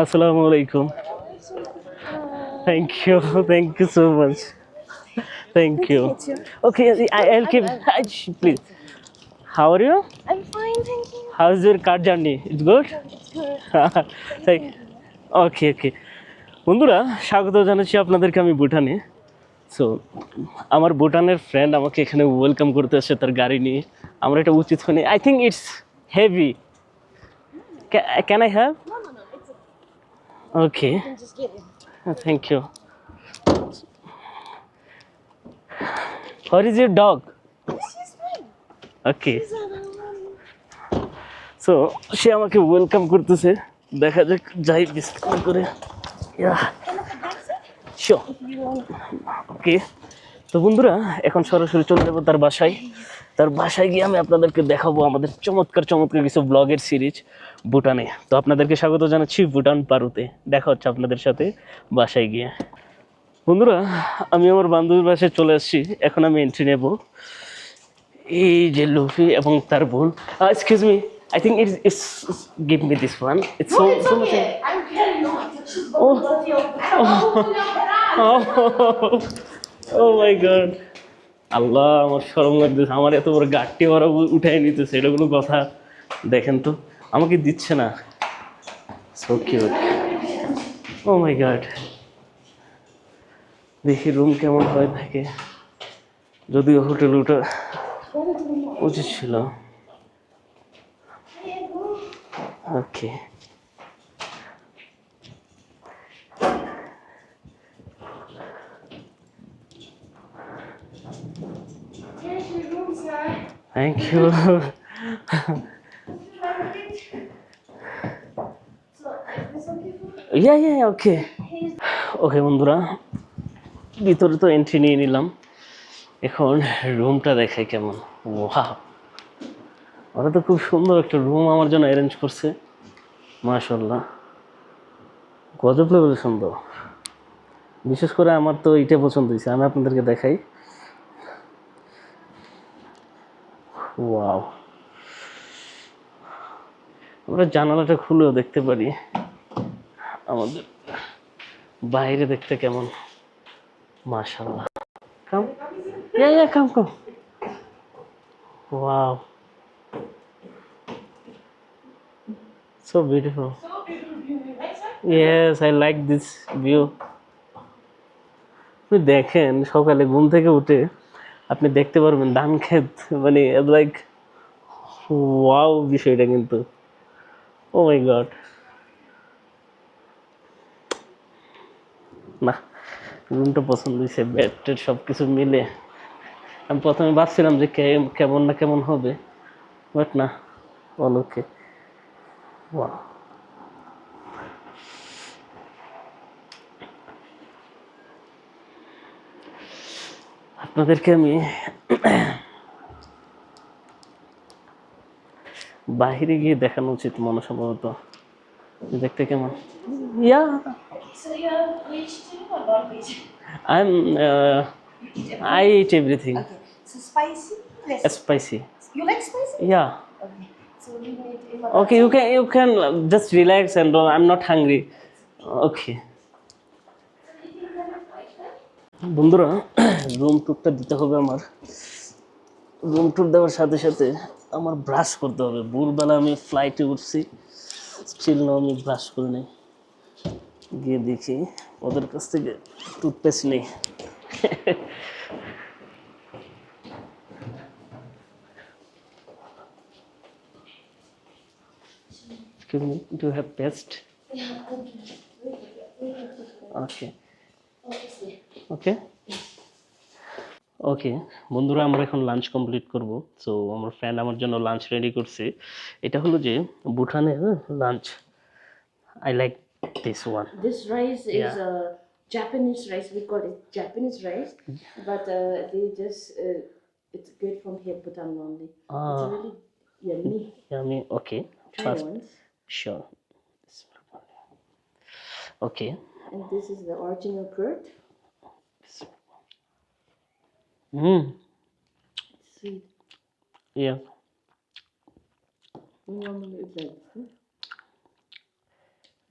আসসালামু আলাইকুম। Thank you thank you so much thank you okay I will keep touch please how are you I am fine thank you how is your car journey it good thank okay okay বন্ধুরা স্বাগত জানাচ্ছি আপনাদেরকে আমি ভুটানে। So আমার ভুটানের friend আমাকে এখানে welcome করতে আসছে তার গাড়ি নিয়ে। আমার এটা উচিত হয়নি। I think it's heavy can I have is your dog She's fine. Okay She's on her own. So সে আমাকে ওয়েলকাম করতেছে। দেখা যাক যাই বিস্কুট করে। You. ওকে তো বন্ধুরা এখন সরাসরি চলে যাব তার বাসায়। তার বাসায় গিয়ে আমি আপনাদেরকে দেখাবো আমাদের চমৎকার চমৎকার কিছু ব্লগের সিরিজ ভুটানে। তো আপনাদেরকে স্বাগত জানাচ্ছি ভুটান পারুতে। দেখা হচ্ছে আপনাদের সাথে বাসায় গিয়ে। বন্ধুরা আমি আমার বান্ধবীর বাসায় চলে আসছি। এখন আমি এন্ট্রি নেব। এই যে লুফি এবং তার বোন। Excuse me I think it's it's give me this one it's I'm no. Oh. your oh my God আল্লাহ, আমার শরম লাগতেছে, আমার এত বড় গাঠটি ওরা উঠাই নিতেছে, এটা কোনো কথা। দেখেন তো, আমাকে দিচ্ছে না। So cute oh my God দেখি রুম কেমন হয়ে থাকে। যদিও হোটেল ওটা উচিত ছিল। Okay thank you? Yeah yeah okay okay বন্ধুরা ভিতরে তো এন্ট্রি নিয়ে নিলাম। এখন রুমটা দেখাই কেমন। ওয়া ওরা তো খুব সুন্দর একটা রুম আমার জন্য অ্যারেঞ্জ করছে। মাশাল্লাহ গজব লেভেল সুন্দর। বিশেষ করে আমার তো এইটা পছন্দ হয়েছে। আমি আপনাদেরকে দেখাই। ওয়াও আমরা জানালাটা খুলেও দেখতে পারি। আমাদের বাইরে দেখতে কেমন? মাশাল্লাহ come ya ya come come wow so beautiful yes I like this view আপনি দেখেন সকালে ঘুম থেকে উঠে আপনি দেখতে পারবেন ধান ক্ষেত মানে লাইক ওয়াও বিষয়টা কিন্তু। ও মাই গড না, রুমটা পছন্দ হয়েছে বেড টেড সব কিছু মিলে। আমি প্রথমে ভাবছিলাম যে কেমন না কেমন হবে বাট না অল ওকে আপনাদেরকে আমি বাহিরে গিয়ে দেখানো উচিত মনসম্ভবত দেখতে কেমন? I am I eat everything spicy ya okay you can you can just relax and I am not hungry okay বন্ধুরা রুম টুরটা দিতে হবে আমার। রুম টুর দেওয়ার সাথে সাথে আমার ব্রাশ করতে হবে। ভোরবেলা আমি ফ্লাইটে উঠছি স্টিল না আমি ব্রাশ করে নেই। গিয়ে দেখি ওদের কাছ থেকে টুথপেস্ট নেই। Excuse me, do you have paste? Okay. Okay okay বন্ধুরা আমরা এখন লাঞ্চ কমপ্লিট করব। সো আমার ফ্রেন্ড আমার জন্য লাঞ্চ রেডি করছে। এটা হলো যে ভুটানের lunch I like this one this rice is a Japanese rice we call it Japanese rice but they just it's good from here Bhutan only yummy yummy okay first শর okay and this is the original card hmm Sweet. Ya Normally it's like hmm?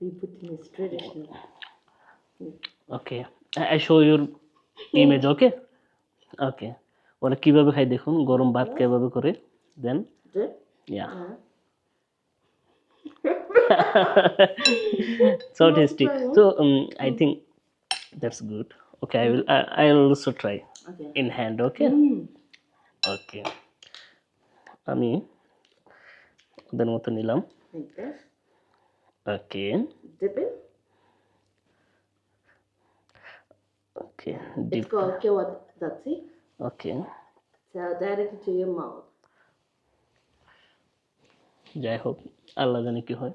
We put in is traditional. Okay I show your image okay okay ওরা কীভাবে খাই দেখুন গরম ভাত কীভাবে করে দেন? ইয়া Uh, so tasty so um, i think that's good okay i will I, i'll also try okay. in hand okay Mm. okay আমি ওদের মতো নিলাম Like this. Okay Dip it. Okay It's dip called kewa datsi. Okay So directly to your mouth. যাই হোক আল্লাহ জানে কি হয়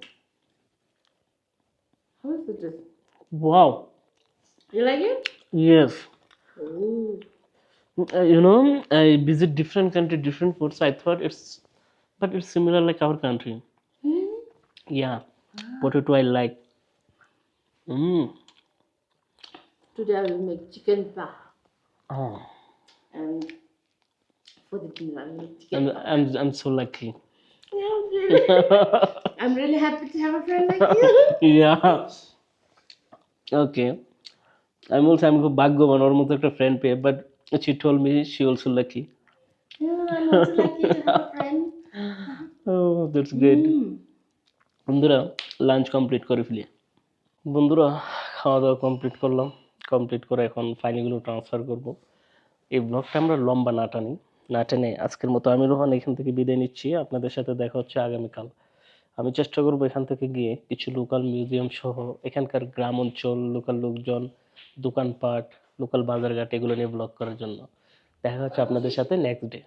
How is it? Just? Wow You like it? Yes. Uh, you know, I visit different country, different foods. I thought it's, but it's similar like our country. Hmm? Yeah. Ah. do I like. Mm. Today I will make chicken pie. Oh. And for the dinner, I will make chicken I'm. I'm, I'm so lucky. Yeah, I'm, really, I'm really happy to have a friend like you. yeah. Okay. I'm বলছি আমি খুব ভাগ্যবান ওর মতো একটা friend পেয়ে but she told me she also lucky. Yeah, I'm also lucky to have a friend. Oh, that's great. Mm. বন্ধুরা lunch complete করে ফেলি বন্ধুরা খাওয়া দাওয়া কমপ্লিট করলাম কমপ্লিট করে এখন ফাইলগুলো ট্রান্সফার করব এই ব্লগটা আমরা লম্বা না টানি না টেনে আজকের মতো আমি রোহান এখান থেকে বিদায় নিচ্ছি আপনাদের সাথে দেখা হচ্ছে আগামীকাল আমি চেষ্টা করব এখান থেকে গিয়ে কিছু লোকাল মিউজিয়াম সহ এখানকার গ্রাম অঞ্চল লোকাল লোকজন দোকানপাট লোকাল বাজারঘাট এগুলো নিয়ে ব্লগ করার জন্য। দেখা হচ্ছে আপনাদের সাথে নেক্সট ডে